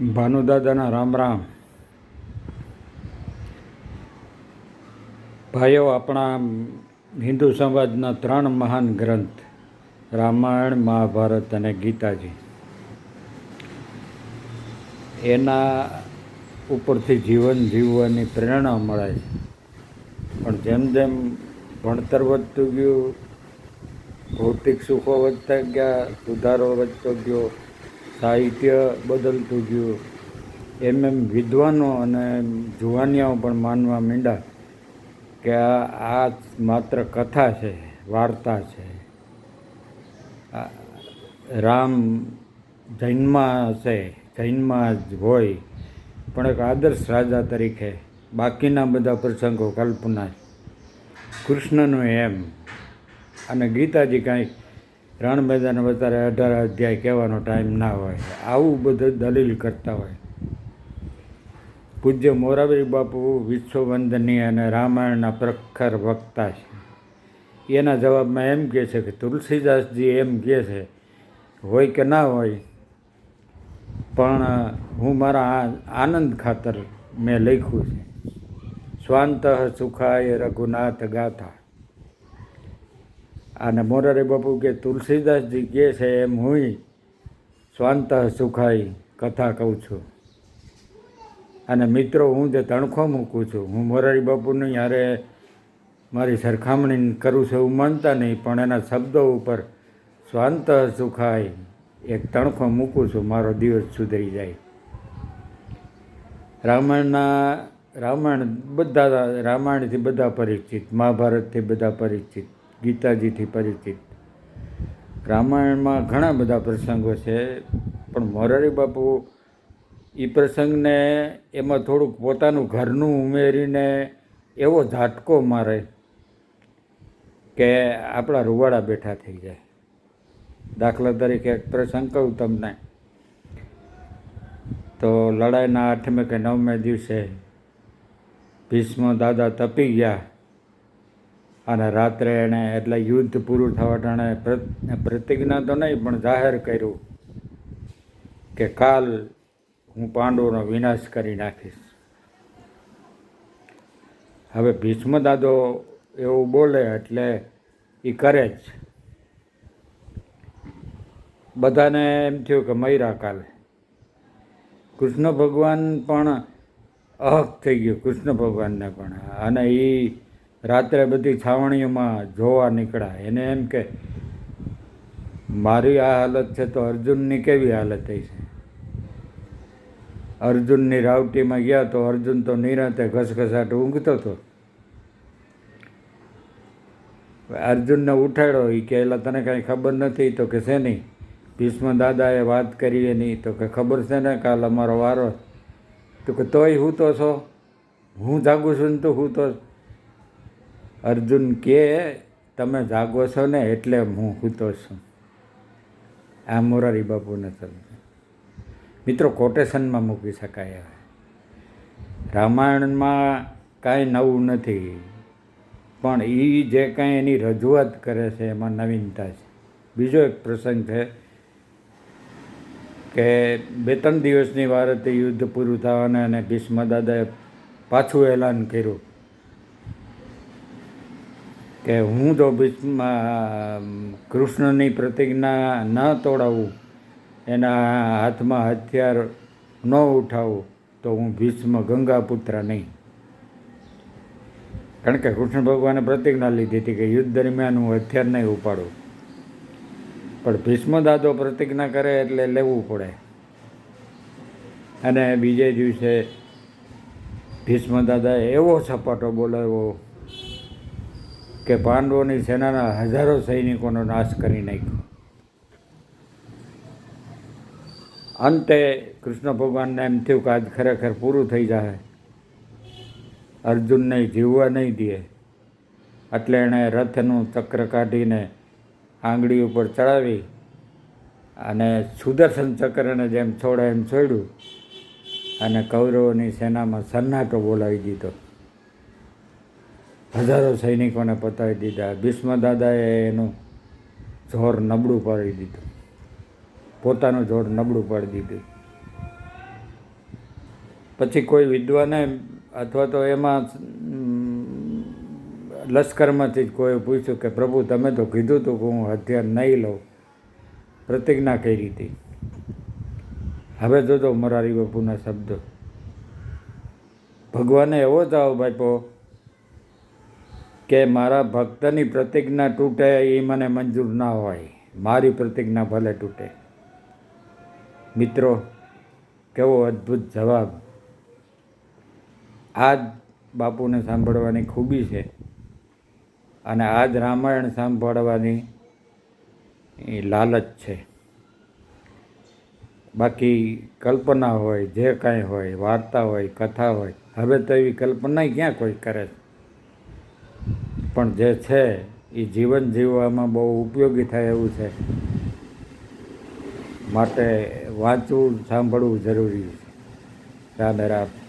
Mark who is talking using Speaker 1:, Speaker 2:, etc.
Speaker 1: ભાનુદાદાના રામ રામ. ભાઈઓ, આપણા હિન્દુ સમાજના ત્રણ મહાન ગ્રંથ, રામાયણ, મહાભારત અને ગીતાજી, એના ઉપરથી જીવન જીવવાની પ્રેરણા મળે છે. પણ જેમ જેમ ભણતર વધતું ગયું, ભૌતિક સુખો વધતા ગયા, સુધારો વધતો ગયો સાહિત્ય બદલતું ગયું એમ એમ વિદ્વાનો અને જુવાનિયાઓ પણ માનવા માંડ્યા કે આ માત્ર કથા છે, વાર્તા છે. રામ જૈનમાં હશે, જૈનમાં જ હોય, પણ એક આદર્શ રાજા તરીકે બાકીના બધા પ્રસંગો કલ્પના કૃષ્ણનું એમ અને ગીતાજી કાંઈ રણ મેદાન વધારે અઢાર અધ્યાય કહેવાનો ટાઈમ ના હોય. આવું બધું દલીલ કરતા હોય. પૂજ્ય મોરારી બાપુ વિશ્વવંદનીય અને રામાયણના પ્રખર વક્તા છે. એના જવાબમાં એમ કહે છે કે તુલસીદાસજી એમ કહે છે, હોય કે ના હોય, પણ હું મારા આનંદ ખાતર મેં લખ્યું છે. સ્વાંત સુખાય રઘુનાથ ગાથા. અને મોરારી બાપુ કે તુલસીદાસજી કહે છે એમ હું સ્વાંત સુખાય કથા કહું છું. અને મિત્રો, હું જે તણખો મૂકું છું, હું મોરારી બાપુની યારે મારી સરખામણી કરું છું એવું માનતા નહીં, પણ એના શબ્દો ઉપર સ્વાંત સુખાય એક તણખો મૂકું છું, મારો દિવસ સુધરી જાય. રામાયણના, રામાયણ બધા, રામાયણથી બધા પરિચિત, મહાભારતથી બધા પરિચિત. ગીતાજીથી પરિચિત. રામાયણમાં ઘણા બધા પ્રસંગો છે, પણ મોરારી બાપુ એ પ્રસંગને એમાં થોડુંક પોતાનું ઘરનું ઉમેરીને એવો ઝાટકો મારે કે આપણા રૂવાડા બેઠા થઈ જાય. દાખલા તરીકે એક પ્રસંગ કહું તમને. તો લડાઈના આઠમે કે નવમે દિવસે ભીષ્મ દાદા તપી ગયા. અને રાત્રે એણે એટલે યુદ્ધ પૂરું થવા ટાણે પ્ર- પ્રતિજ્ઞા તો નહીં, પણ જાહેર કર્યું કે કાલ હું પાંડવોનો વિનાશ કરી નાખીશ. હવે ભીષ્મ દાદો એવું બોલે એટલે એ કરે જ. બધાને એમ થયું કે મયરા કાલે. કૃષ્ણ ભગવાન પણ અહક થઈ ગયું, કૃષ્ણ ભગવાનને પણ. અને એ રાત્રે બધી છાવણીઓમાં જોવા નીકળ્યા. એને એમ કે, મારી આ હાલત છે તો અર્જુનની કેવી હાલત થઈ છે? અર્જુનની રાવટીમાં ગયા તો અર્જુન તો નિરાંતે ઘસઘસાટ ઊંઘતો હતો અર્જુનને ઉઠાડ્યો એ કે એલા તને કાંઈ ખબર નથી? તો કે છે નહીં. ભીષ્મ દાદાએ વાત કરી એની. તો કે ખબર છે ને કાલ અમારો વારો? તો કે તોય હું તો છો? હું જાગું છું ને તો હું તો અર્જુન કે, તમે જાગો છો ને એટલે હું સૂતો છું. આ મોરારી બાપુને સમજે મિત્રો કોટેશનમાં મૂકી શકાય હવે. રામાયણમાં કાંઈ નવું નથી, પણ એ જે કાંઈ એની રજૂઆત કરે છે, એમાં નવીનતા છે. બીજો એક પ્રસંગ છે કે બે ત્રણ દિવસની વાર યુદ્ધ પૂરું થવાને અને ભીષ્મ દાદાએ પાછું એલાન કર્યું. કે હું જો ભીષ્મમાં કૃષ્ણની પ્રતિજ્ઞા ન તોડાવું, એના હાથમાં હથિયાર ન ઉઠાવું, તો હું ભીષ્મ ગંગાપુત્ર નહીં. કારણ કે કૃષ્ણ ભગવાને પ્રતિજ્ઞા લીધી હતી કે યુદ્ધ દરમિયાન હું હથિયાર નહીં ઉપાડું. પણ ભીષ્મ દાદો પ્રતિજ્ઞા કરે એટલે લેવું પડે. અને બીજે દિવસે ભીષ્મ દાદાએ એવો સપાટો બોલાવ્યો કે પાંડવોની સેનાના હજારો સૈનિકોનો નાશ કરી નાખ્યો. અંતે કૃષ્ણ ભગવાનને એમ થયું કે આજ ખરેખર પૂરું થઈ જાય અર્જુનને જીવવા નહીં દે. એટલે એણે રથનું ચક્ર કાઢીને આંગળી ઉપર ચડાવી અને સુદર્શન ચક્રને જેમ છોડે એમ છોડ્યું અને કૌરવોની સેનામાં સન્નાટો બોલાવી દીધો. હજારો સૈનિકોને પતાવી દીધા. ભીષ્મ દાદાએ એનું જોર નબળું પાડી દીધું. પોતાનું જોર નબળું પાડી દીધું. પછી કોઈ વિદ્વાને અથવા તો એમાં લશ્કરમાંથી જ કોઈ પૂછ્યું કે, પ્રભુ, તમે તો કીધું હતું કે હું હથિયાર નહીં લઉં. પ્રતિજ્ઞા કરી હતી. હવે જોજો, મોરારી બાપુના શબ્દો. ભગવાને એવો જ આવો આપ્યો કે મારા ભક્તની પ્રતિજ્ઞા તૂટે એ મને મંજૂર ના હોય. મારી પ્રતિજ્ઞા ભલે તૂટે. મિત્રો, કેવો અદ્ભુત જવાબ. આ જ બાપુને સાંભળવાની ખૂબી છે અને આ જ રામાયણ સાંભળવાની લાલચ છે. બાકી કલ્પના હોય, જે કાંઈ હોય, વાર્તા હોય, કથા હોય, હવે તો એવી કલ્પના ક્યાં કોઈ કરે છે? પણ જે છે એ જીવન જીવવામાં બહુ ઉપયોગી થાય એવું છે. માટે વાંચવું, સાંભળવું જરૂરી છે. રામે રામ.